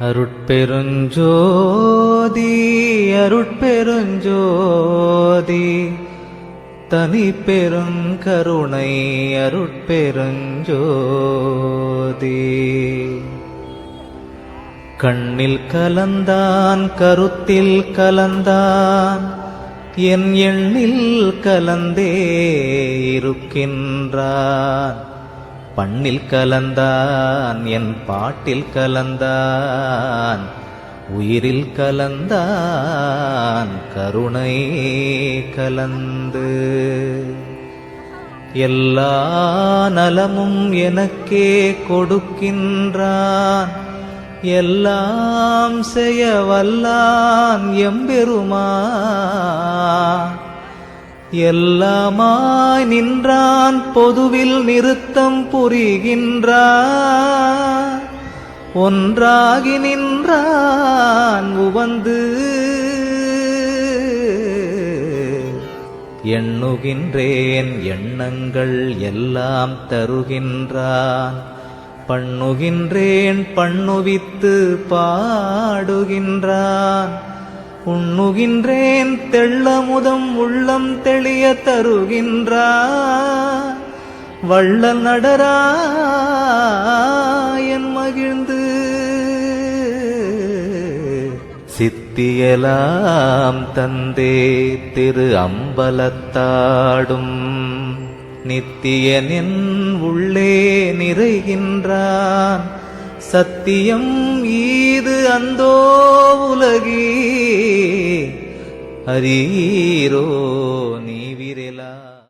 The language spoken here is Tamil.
அருட்பெருஞ்சோதி அருட்பெருஞ்சோதி. தனி பெருங்கருணை அருட்பெருஞ்சோதி. கண்ணில் கலந்தான் கருத்தில் கலந்தான். என் எண்ணில் கலந்தே இருக்கின்றான். பண்ணில் கலந்தான் என் பாட்டில் கலந்தான் உயிரில் கலந்தான் கருணை கலந்து. எல்லா நலமும் எனக்கே கொடுக்கின்றான் எல்லாம் செய்ய வல்லான் எம்பெருமான். எல்லாமாய் நின்றான் பொதுவில் நிறுத்தம் புரிகின்றான் ஒன்றாகி நின்றான் உவந்து. எண்ணுகின்றேன் எண்ணங்கள் எல்லாம் தருகின்றான். பண்ணுகின்றேன் பண்ணுவித்து பாடுகின்றான். உண்ணுகின்றேன் தெள்ளமுதம் உள்ளம் தெளிய தருகின்றான் வள்ளல் நடராயன் மகிழ்ந்து. சித்தியலாம் தந்தே திரு அம்பலத்தாடும் நித்தியனின் உள்ளே நிறைகின்றான். சத்தியம் ஈது அந்தோ உலகி హరీరో నీవిరెలా